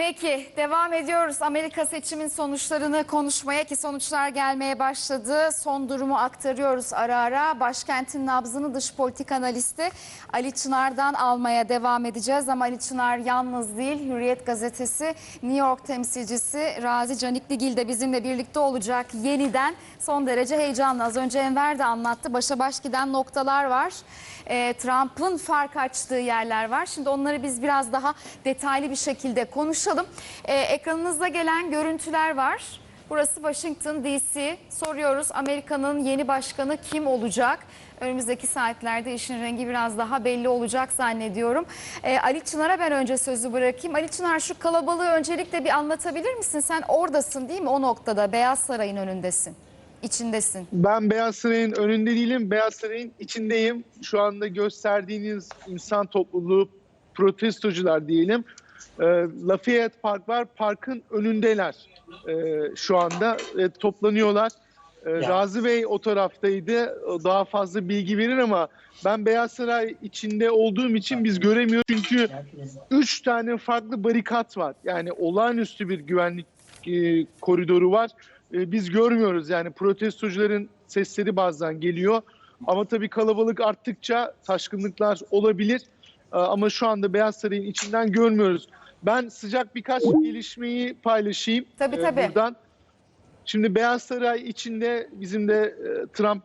Peki devam ediyoruz. Amerika seçimin sonuçlarını konuşmaya ki sonuçlar gelmeye başladı. Son durumu aktarıyoruz ara ara. Başkentin nabzını dış politika analisti Ali Çınar'dan almaya devam edeceğiz. Ama Ali Çınar yalnız değil. Hürriyet gazetesi New York temsilcisi Razi Canikligil de bizimle birlikte olacak yeniden. Son derece heyecanlı. Az önce Enver de anlattı. Başa baş giden noktalar var. Ee, Trump'ın fark açtığı yerler var. Şimdi onları biz biraz daha detaylı bir şekilde konuşalım. Ee, ekranınızda gelen görüntüler var. Burası Washington DC. Soruyoruz Amerika'nın yeni başkanı kim olacak? Önümüzdeki saatlerde işin rengi biraz daha belli olacak zannediyorum. Ee, Ali Çınar'a ben önce sözü bırakayım. Ali Çınar şu kalabalığı öncelikle bir anlatabilir misin? Sen oradasın değil mi o noktada? Beyaz Saray'ın önündesin. içindesin. Ben Beyaz Saray'ın önünde değilim, Beyaz Saray'ın içindeyim. Şu anda gösterdiğiniz insan topluluğu, protestocular diyelim. E, Lafayette Park var, parkın önündeler e, şu anda e, toplanıyorlar. E, Razi Bey o taraftaydı, O daha fazla bilgi verir ama ben Beyaz Saray içinde olduğum için biz göremiyoruz. Çünkü üç tane farklı barikat var. Yani olağanüstü bir güvenlik e, koridoru var. E, biz görmüyoruz yani protestocuların sesleri bazen geliyor. Ama tabii kalabalık arttıkça taşkınlıklar olabilir. E, ama şu anda Beyaz Saray'ın içinden görmüyoruz. Ben sıcak birkaç gelişmeyi paylaşayım Tabii, e, tabii. buradan. Şimdi Beyaz Saray içinde bizim de e, Trump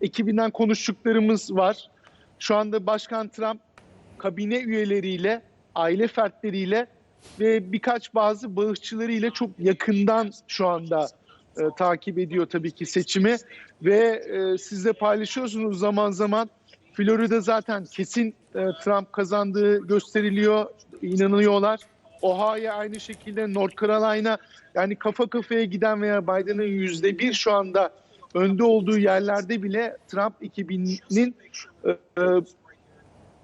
ekibinden konuştuklarımız var. Şu anda Başkan Trump kabine üyeleriyle, aile fertleriyle ve birkaç bazı bağışçılarıyla çok yakından şu anda e, takip ediyor tabii ki seçimi ve e, siz de paylaşıyorsunuz zaman zaman Florida zaten kesin e, Trump kazandığı gösteriliyor, inanıyorlar. Ohio aynı şekilde, North Carolina yani kafa kafaya giden veya Biden'ın yüzde bir şu anda önde olduğu yerlerde bile Trump 2000'nin e, e,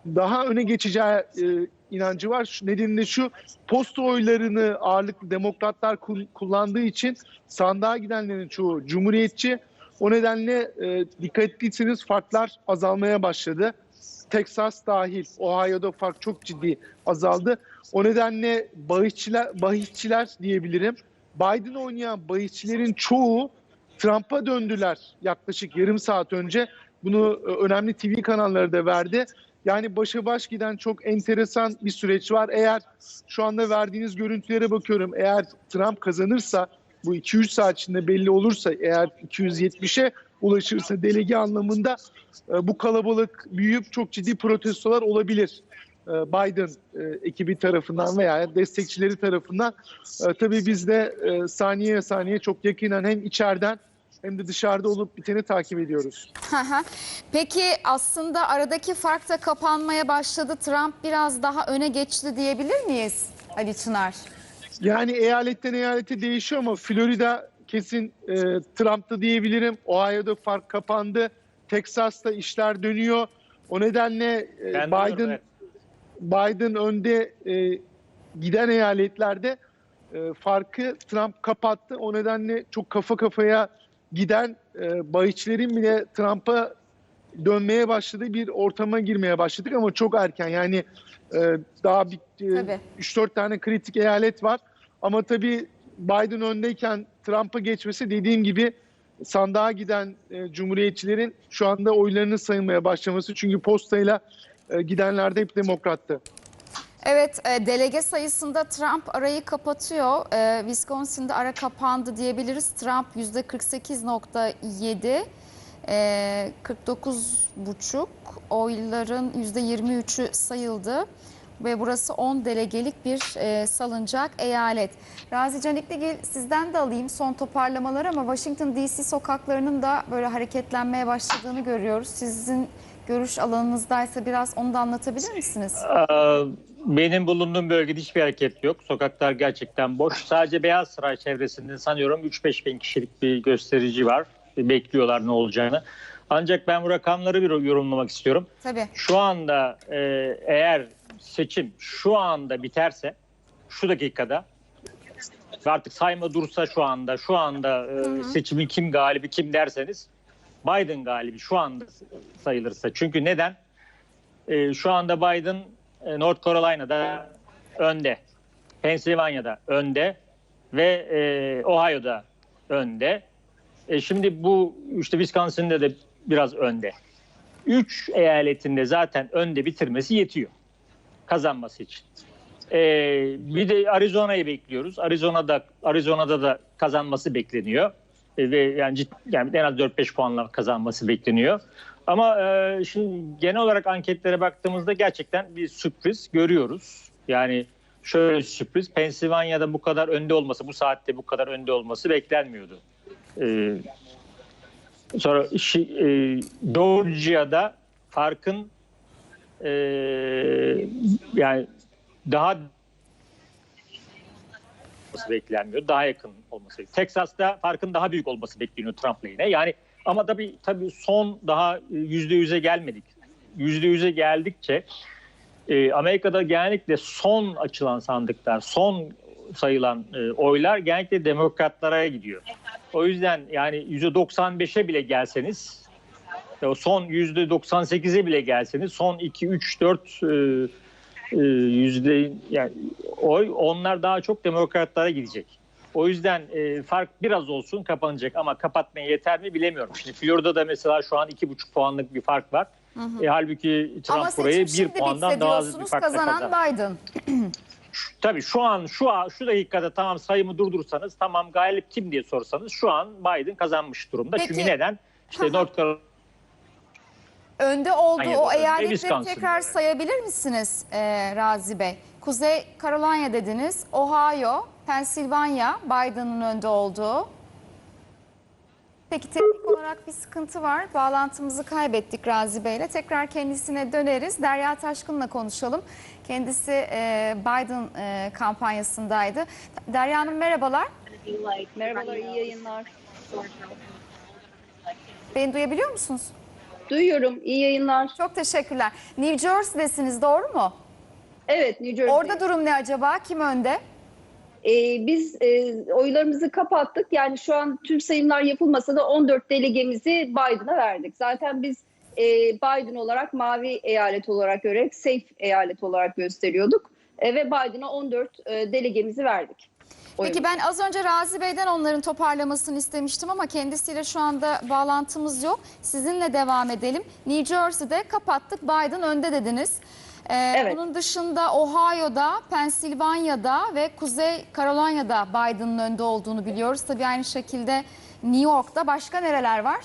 daha öne geçeceği e, inancı var. Nedeni de şu posta oylarını ağırlıklı demokratlar kul- kullandığı için sandığa gidenlerin çoğu cumhuriyetçi. O nedenle e, dikkat ettiyseniz farklar azalmaya başladı. Texas dahil Ohio'da fark çok ciddi azaldı. O nedenle bahisçiler, bahisçiler diyebilirim. Biden oynayan bahisçilerin çoğu Trump'a döndüler yaklaşık yarım saat önce. Bunu e, önemli TV kanalları da verdi. Yani başa baş giden çok enteresan bir süreç var. Eğer şu anda verdiğiniz görüntülere bakıyorum. Eğer Trump kazanırsa bu 2-3 saat içinde belli olursa eğer 270'e ulaşırsa delege anlamında e, bu kalabalık büyüyüp çok ciddi protestolar olabilir. E, Biden e, ekibi tarafından veya destekçileri tarafından. Tabii biz de saniye saniye çok yakinen hem içeriden hem de dışarıda olup biteni takip ediyoruz. Peki aslında aradaki fark da kapanmaya başladı. Trump biraz daha öne geçti diyebilir miyiz Ali Çınar? Yani eyaletten eyalete değişiyor ama Florida kesin e, Trump'ta diyebilirim. Ohio'da fark kapandı. Texas'ta işler dönüyor. O nedenle e, Ben Biden diyorum, evet. Biden önde e, giden eyaletlerde e, farkı Trump kapattı. O nedenle çok kafa kafaya giden e, bahisçilerin bile Trump'a dönmeye başladığı bir ortama girmeye başladık ama çok erken. Yani e, daha bir e, Tabii. 3-4 tane kritik eyalet var. Ama tabii Biden öndeyken Trump'a geçmesi dediğim gibi sandığa giden e, cumhuriyetçilerin şu anda oylarını sayılmaya başlaması. Çünkü postayla e, gidenler de hep demokrattı. Evet, e, delege sayısında Trump arayı kapatıyor. E, Wisconsin'de ara kapandı diyebiliriz. Trump %48.7, e, 49.5 oyların %23'ü sayıldı. Ve burası 10 delegelik bir e, salınacak eyalet. Razi Canikligil sizden de alayım son toparlamalar ama Washington DC sokaklarının da böyle hareketlenmeye başladığını görüyoruz. Sizin görüş alanınızdaysa biraz onu da anlatabilir misiniz? Ee, Benim bulunduğum bölgede hiçbir hareket yok. Sokaklar gerçekten boş. Sadece Beyaz Saray çevresinde sanıyorum 3-5 bin kişilik bir gösterici var. Bekliyorlar ne olacağını. Ancak ben bu rakamları bir yorumlamak istiyorum. Tabii. Şu anda e, eğer seçim şu anda biterse, şu dakikada ve artık sayma dursa şu anda, şu anda e, seçimin kim galibi kim derseniz Biden galibi şu anda sayılırsa. Çünkü neden? E, şu anda Biden e, North Carolina'da önde. Pensilvanya'da önde ve e, Ohio'da önde. E, şimdi bu işte Wisconsin'de de biraz önde. Üç eyaletinde zaten önde bitirmesi yetiyor kazanması için. E, bir de Arizona'yı bekliyoruz. Arizona'da Arizona'da da kazanması bekleniyor. E, ve yani, cid- yani en az 4-5 puanla kazanması bekleniyor. Ama e, şimdi genel olarak anketlere baktığımızda gerçekten bir sürpriz görüyoruz. Yani şöyle sürpriz. Pensilvanya'da bu kadar önde olması, bu saatte bu kadar önde olması beklenmiyordu. E, sonra şi- e, Georgia'da farkın e, yani daha olması beklenmiyor. Daha yakın olması. Texas'ta farkın daha büyük olması bekleniyor Trump lehine. Yani ama tabii tabii son daha yüzde yüze gelmedik. Yüzde yüze geldikçe e, Amerika'da genellikle son açılan sandıklar, son sayılan e, oylar genellikle demokratlara gidiyor. O yüzden yani yüzde 95'e bile gelseniz e, son yüzde 98'e bile gelseniz son 2, 3, 4 e, e, yüzde yani oy onlar daha çok demokratlara gidecek. O yüzden e, fark biraz olsun kapanacak ama kapatmaya yeter mi bilemiyorum. Şimdi Florida'da mesela şu an 2,5 puanlık bir fark var. E, halbuki Trump burayı bir puandan daha az bir farkla kazanan kazandı. Biden. Tabii şu an şu an şu dakikada tamam sayımı durdursanız tamam galip kim diye sorsanız şu an Biden kazanmış durumda. Peki. Çünkü neden? İşte. North Carolina Önde olduğu o eyaletleri tekrar sayabilir misiniz e, Razi Bey? Kuzey Carolina dediniz, Ohio, Pensilvanya Biden'ın önde olduğu. Peki teknik olarak bir sıkıntı var. Bağlantımızı kaybettik Razi Bey'le. Tekrar kendisine döneriz. Derya Taşkın'la konuşalım. Kendisi e, Biden e, kampanyasındaydı. Derya Hanım merhabalar. Merhabalar, iyi yayınlar. Beni duyabiliyor musunuz? Duyuyorum, iyi yayınlar. Çok teşekkürler. New Jersey'desiniz doğru mu? Evet, New Jersey. Orada durum ne acaba? Kim önde? Ee, biz e, oylarımızı kapattık. Yani şu an tüm sayımlar yapılmasa da 14 delegemizi Biden'a verdik. Zaten biz e, Biden olarak mavi eyalet olarak görerek safe eyalet olarak gösteriyorduk. E, ve Biden'a 14 e, delegemizi verdik. Peki ben az önce Razi Bey'den onların toparlamasını istemiştim ama kendisiyle şu anda bağlantımız yok. Sizinle devam edelim. New Jersey'de kapattık Biden önde dediniz. Ee, Evet. Bunun dışında Ohio'da, Pensilvanya'da ve Kuzey Carolina'da Biden'ın önde olduğunu biliyoruz. Tabii aynı şekilde New York'ta başka nereler var?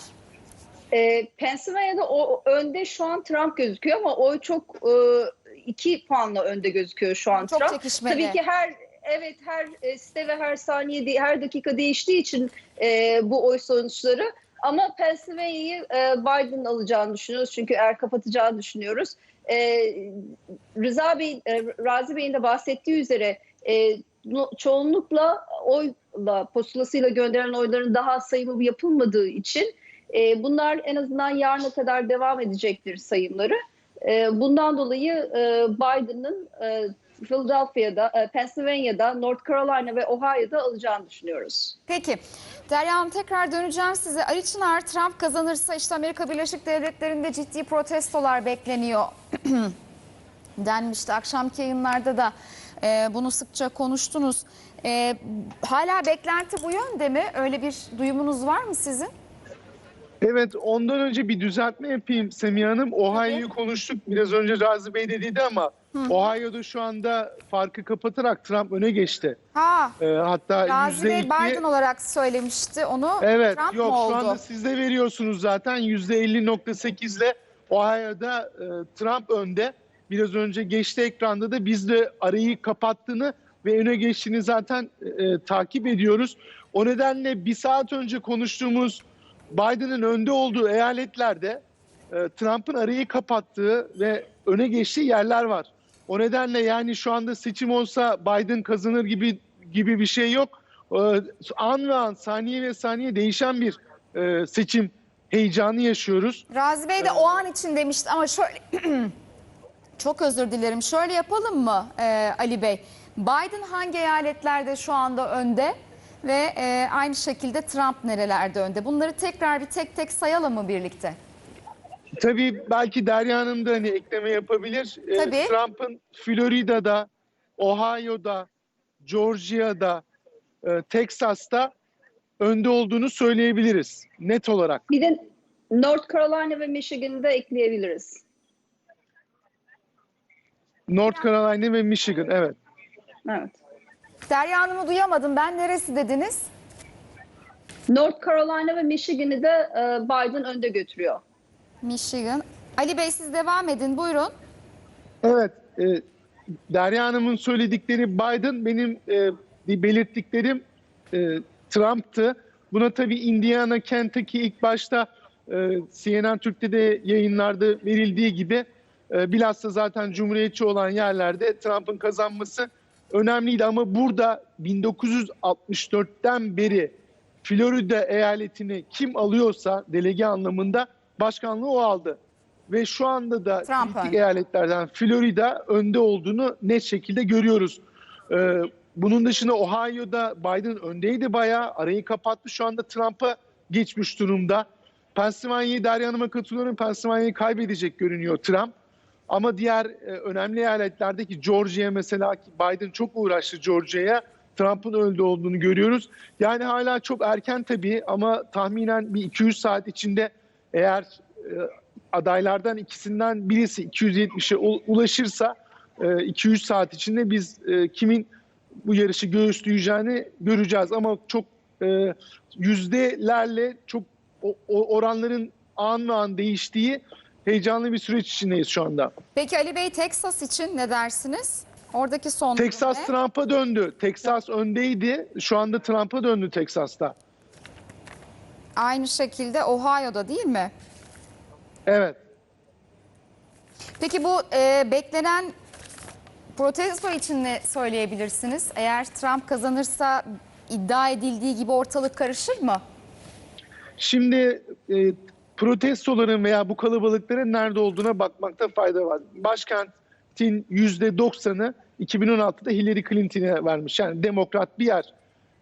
E, Pennsylvania'da o önde şu an Trump gözüküyor ama oy çok e, iki puanla önde gözüküyor şu an Çok Trump. çekişmeli. Tabii ki her evet her e, site ve her saniye her dakika değiştiği için e, bu oy sonuçları ama Pennsylvania'yı e, Biden alacağını düşünüyoruz çünkü eğer kapatacağını düşünüyoruz. E, Rıza Bey, e, Razi Bey'in de bahsettiği üzere e, çoğunlukla oyla pusulasıyla gönderilen oyların daha sayımı yapılmadığı için e, bunlar en azından yarına kadar devam edecektir sayımları. E, bundan dolayı e, Biden'ın e, Philadelphia'da, e, Pennsylvania'da, North Carolina ve Ohio'da alacağını düşünüyoruz. Peki Derya Hanım tekrar döneceğim size. Ali Çınar Trump kazanırsa işte Amerika Birleşik Devletleri'nde ciddi protestolar bekleniyor denmişti. Akşamki yayınlarda da e, bunu sıkça konuştunuz. E, hala beklenti bu yönde mi? Öyle bir duyumunuz var mı sizin? Evet ondan önce bir düzeltme yapayım Semiha Hanım. Ohio'yu konuştuk. Biraz önce Razi Bey dediydi ama Ohio'da şu anda farkı kapatarak Trump öne geçti. Ha, Ee, hatta Gazi Bey %2 Biden olarak söylemişti onu. Evet Trump yok şu anda siz de veriyorsunuz zaten %50.8 ile Ohio'da e, Trump önde. Biraz önce geçti ekranda da biz de arayı kapattığını ve öne geçtiğini zaten e, takip ediyoruz. O nedenle bir saat önce konuştuğumuz Biden'ın önde olduğu eyaletlerde e, Trump'ın arayı kapattığı ve öne geçtiği yerler var. O nedenle yani şu anda seçim olsa Biden kazanır gibi gibi bir şey yok. E, an ve an, saniye ve saniye değişen bir e, seçim heyecanı yaşıyoruz. Razi Bey de o an için demişti ama şöyle çok özür dilerim. Şöyle yapalım mı e, Ali Bey? Biden hangi eyaletlerde şu anda önde ve e, aynı şekilde Trump nerelerde önde? Bunları tekrar bir tek tek sayalım mı birlikte? Tabii belki Derya Hanım da hani ekleme yapabilir. E, Tabii. Trump'ın Florida'da, Ohio'da, Georgia'da, e, Texas'ta önde olduğunu söyleyebiliriz net olarak. Bir de North Carolina ve Michigan'ı da ekleyebiliriz. North Carolina ve Michigan evet. Evet. Derya Hanım'ı duyamadım. Ben neresi dediniz? North Carolina ve Michigan'ı da e, Biden önde götürüyor. Michigan. Ali Bey siz devam edin. Buyurun. Evet, e, Derya Hanım'ın söyledikleri Biden, benim e, belirttiklerim e, Trump'tı. Buna tabii Indiana, Kentucky ilk başta e, CNN Türk'te de yayınlarda verildiği gibi e, bilhassa zaten cumhuriyetçi olan yerlerde Trump'ın kazanması önemliydi. Ama burada 1964'ten beri Florida eyaletini kim alıyorsa delege anlamında başkanlığı o aldı. Ve şu anda da kritik eyaletlerden Florida önde olduğunu net şekilde görüyoruz. Ee, bunun dışında Ohio'da Biden öndeydi bayağı. Arayı kapattı. Şu anda Trump'a geçmiş durumda. Pennsylvania'yı Derya Hanım'a katılıyorum. Pennsylvania'yı kaybedecek görünüyor Trump. Ama diğer e, önemli eyaletlerdeki Georgia mesela ki Biden çok uğraştı Georgia'ya. Trump'ın öldü olduğunu görüyoruz. Yani hala çok erken tabii ama tahminen bir 200 saat içinde eğer e, adaylardan ikisinden birisi 270'e u- ulaşırsa e, 200 saat içinde biz e, kimin bu yarışı göğüsleyeceğini göreceğiz. Ama çok e, yüzdelerle çok o- o- oranların an an değiştiği heyecanlı bir süreç içindeyiz şu anda. Peki Ali Bey Texas için ne dersiniz? Oradaki son Texas? Trump'a döndü. Texas öndeydi. Şu anda Trump'a döndü Texas'ta. Aynı şekilde Ohio'da değil mi? Evet. Peki bu e, beklenen protesto için ne söyleyebilirsiniz? Eğer Trump kazanırsa iddia edildiği gibi ortalık karışır mı? Şimdi e, protestoların veya bu kalabalıkların nerede olduğuna bakmakta fayda var. Başkentin %90'ı 2016'da Hillary Clinton'a vermiş. Yani demokrat bir yer.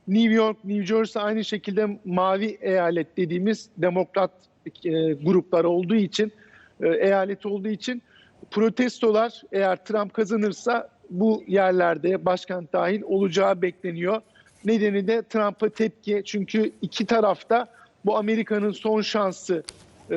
New York, New Jersey aynı şekilde mavi eyalet dediğimiz demokrat e, gruplar olduğu için, e, eyalet olduğu için protestolar eğer Trump kazanırsa bu yerlerde başkent dahil olacağı bekleniyor. Nedeni de Trump'a tepki. Çünkü iki tarafta bu Amerika'nın son şansı e,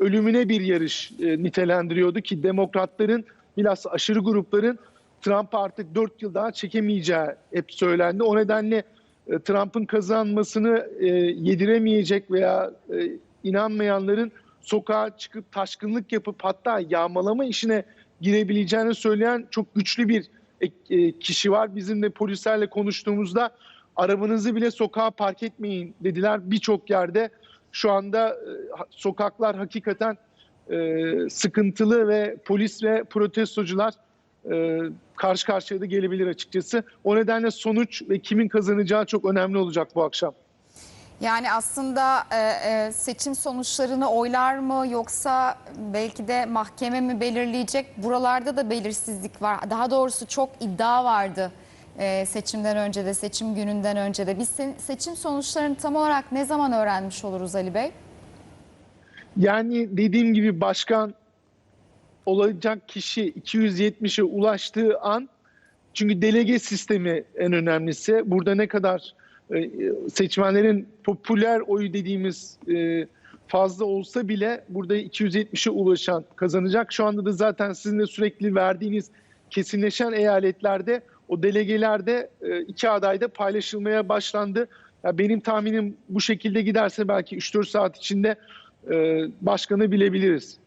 ölümüne bir yarış e, nitelendiriyordu ki demokratların bilhassa aşırı grupların Trump'ı artık 4 yıl daha çekemeyeceği hep söylendi. O nedenle Trump'ın kazanmasını e, yediremeyecek veya e, inanmayanların sokağa çıkıp taşkınlık yapıp hatta yağmalama işine girebileceğini söyleyen çok güçlü bir e, e, kişi var. Bizim de polislerle konuştuğumuzda arabanızı bile sokağa park etmeyin dediler. Birçok yerde şu anda e, sokaklar hakikaten e, sıkıntılı ve polis ve protestocular e, karşı karşıya da gelebilir açıkçası. O nedenle sonuç ve kimin kazanacağı çok önemli olacak bu akşam. Yani aslında e, e, seçim sonuçlarını oylar mı yoksa belki de mahkeme mi belirleyecek? Buralarda da belirsizlik var. Daha doğrusu çok iddia vardı e, seçimden önce de seçim gününden önce de. Biz se- seçim sonuçlarını tam olarak ne zaman öğrenmiş oluruz Ali Bey? Yani dediğim gibi başkan olacak kişi 270'e ulaştığı an çünkü delege sistemi en önemlisi. Burada ne kadar e, seçmenlerin popüler oyu dediğimiz e, fazla olsa bile burada 270'e ulaşan kazanacak. Şu anda da zaten sizin de sürekli verdiğiniz kesinleşen eyaletlerde o delegelerde e, iki adayda paylaşılmaya başlandı. Ya benim tahminim bu şekilde giderse belki 3-4 saat içinde başkanı bilebiliriz.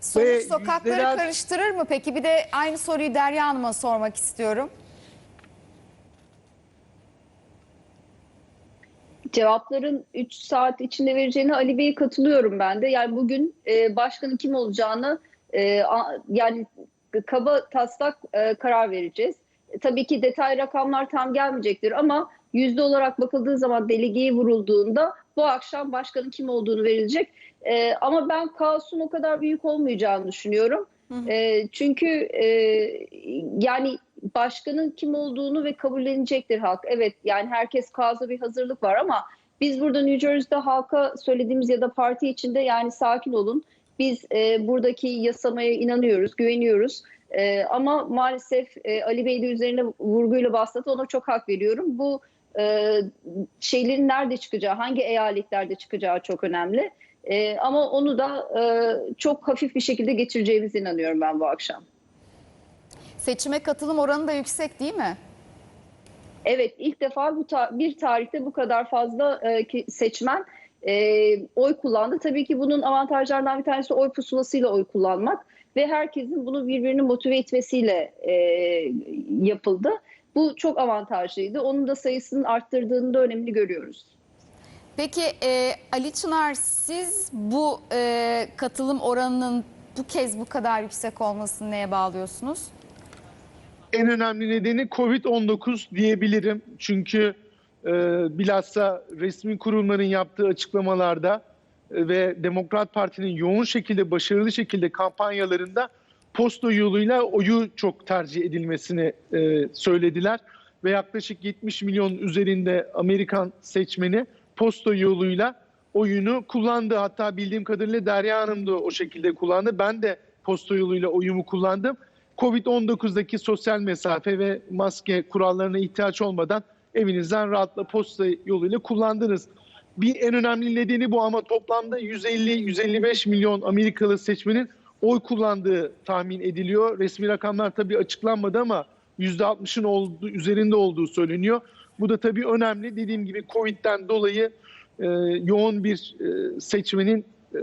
Sonuç Ve sokakları yüzdeler- karıştırır mı? Peki bir de aynı soruyu Derya Hanım'a sormak istiyorum. Cevapların 3 saat içinde vereceğine Ali Bey'e katılıyorum ben de. Yani bugün e, başkanın kim olacağını e, a- yani kaba taslak e, karar vereceğiz. E, tabii ki detay rakamlar tam gelmeyecektir ama yüzde olarak bakıldığı zaman delegeyi vurulduğunda bu akşam başkanın kim olduğunu verilecek. E, ama ben kaosun o kadar büyük olmayacağını düşünüyorum. E, çünkü e, yani başkanın kim olduğunu ve kabullenecektir halk. Evet yani herkes kaosa bir hazırlık var ama biz burada New Jersey'de halka söylediğimiz ya da parti içinde yani sakin olun. Biz e, buradaki yasamaya inanıyoruz, güveniyoruz. E, ama maalesef e, Ali Bey de üzerine vurguyla bastı. Ona çok hak veriyorum. Bu e, şeylerin nerede çıkacağı, hangi eyaletlerde çıkacağı çok önemli. E, ama onu da e, çok hafif bir şekilde geçireceğimize inanıyorum ben bu akşam. Seçime katılım oranı da yüksek değil mi? Evet ilk defa bu ta- bir tarihte bu kadar fazla e, seçmen e, oy kullandı. Tabii ki bunun avantajlarından bir tanesi oy pusulasıyla oy kullanmak ve herkesin bunu birbirini motive etmesiyle e, yapıldı. Bu çok avantajlıydı. Onun da sayısının arttırdığını da önemli görüyoruz. Peki e, Ali Çınar siz bu e, katılım oranının bu kez bu kadar yüksek olmasını neye bağlıyorsunuz? En önemli nedeni Covid-19 diyebilirim. Çünkü e, bilhassa resmi kurumların yaptığı açıklamalarda e, ve Demokrat Parti'nin yoğun şekilde, başarılı şekilde kampanyalarında posta yoluyla oyu çok tercih edilmesini e, söylediler. Ve yaklaşık 70 milyon üzerinde Amerikan seçmeni posta yoluyla oyunu kullandı. Hatta bildiğim kadarıyla Derya Hanım da o şekilde kullandı. Ben de posta yoluyla oyumu kullandım. Covid-19'daki sosyal mesafe ve maske kurallarına ihtiyaç olmadan evinizden rahatla posta yoluyla kullandınız. Bir en önemli nedeni bu ama toplamda 150-155 milyon Amerikalı seçmenin oy kullandığı tahmin ediliyor. Resmi rakamlar tabii açıklanmadı ama %60'ın olduğu, üzerinde olduğu söyleniyor. Bu da tabii önemli. Dediğim gibi Covid'den dolayı e, yoğun bir e, seçmenin e,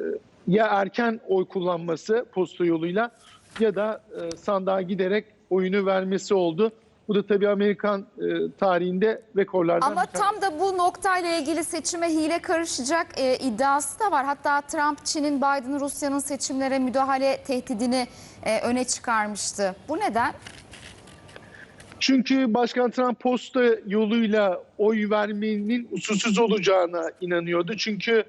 ya erken oy kullanması posta yoluyla ya da e, sandığa giderek oyunu vermesi oldu. Bu da tabii Amerikan e, tarihinde rekorlardan Ama bir tam da bu noktayla ilgili seçime hile karışacak e, iddiası da var. Hatta Trump, Çin'in, Biden, Rusya'nın seçimlere müdahale tehdidini e, öne çıkarmıştı. Bu neden? Çünkü Başkan Trump posta yoluyla oy vermenin usulsüz olacağına inanıyordu. Çünkü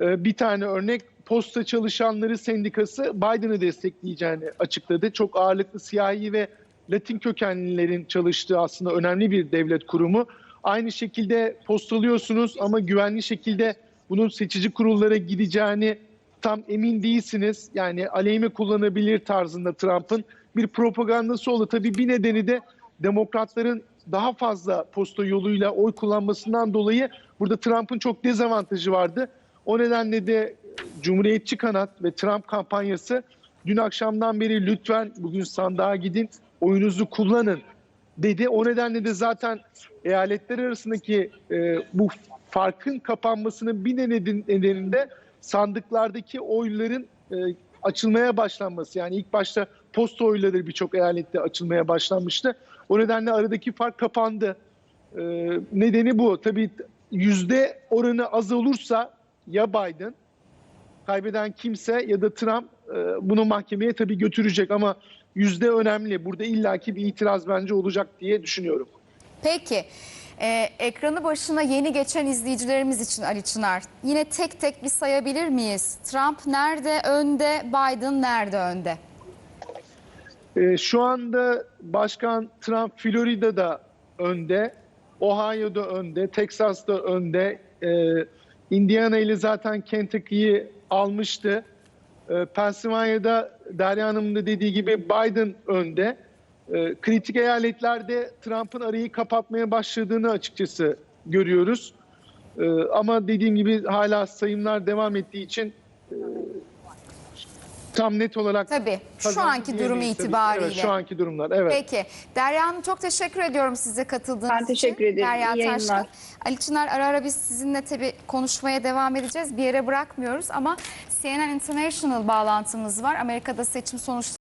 e, bir tane örnek posta çalışanları sendikası Biden'ı destekleyeceğini açıkladı. Çok ağırlıklı siyahi ve Latin kökenlilerin çalıştığı aslında önemli bir devlet kurumu. Aynı şekilde postalıyorsunuz ama güvenli şekilde bunun seçici kurullara gideceğini tam emin değilsiniz. Yani aleyhime kullanabilir tarzında Trump'ın bir propagandası oldu. Tabii bir nedeni de demokratların daha fazla posta yoluyla oy kullanmasından dolayı burada Trump'ın çok dezavantajı vardı. O nedenle de Cumhuriyetçi kanat ve Trump kampanyası dün akşamdan beri lütfen bugün sandığa gidin, oyunuzu kullanın dedi. O nedenle de zaten eyaletler arasındaki e, bu farkın kapanmasının bir nedeni- nedeninde sandıklardaki oyların e, açılmaya başlanması. Yani ilk başta posta oyları birçok eyalette açılmaya başlanmıştı. O nedenle aradaki fark kapandı. E, nedeni bu. Tabii yüzde oranı az olursa ya Biden kaybeden kimse ya da Trump e, bunu mahkemeye tabii götürecek ama yüzde önemli. Burada illaki bir itiraz bence olacak diye düşünüyorum. Peki, e, ekranı başına yeni geçen izleyicilerimiz için Ali Çınar, yine tek tek bir sayabilir miyiz? Trump nerede önde, Biden nerede önde? E, şu anda Başkan Trump Florida'da önde, Ohio'da önde, Texas'ta önde, e, Indiana ile zaten Kentucky'yi almıştı. E, Pennsylvania'da Derya Hanım'ın da dediği gibi Biden önde. E, kritik eyaletlerde Trump'ın arayı kapatmaya başladığını açıkçası görüyoruz. E, ama dediğim gibi hala sayımlar devam ettiği için e, tam net olarak Tabii, şu kazandı anki durumu diyemeyiz tabii. itibariyle. Evet, şu anki durumlar evet. Peki. Derya Hanım çok teşekkür ediyorum size katıldığınız Ben teşekkür için. ederim. Derya İyi yayınlar. Taşkın. Ali Çınar ara ara biz sizinle tabii konuşmaya devam edeceğiz. Bir yere bırakmıyoruz ama CNN International bağlantımız var. Amerika'da seçim sonuçları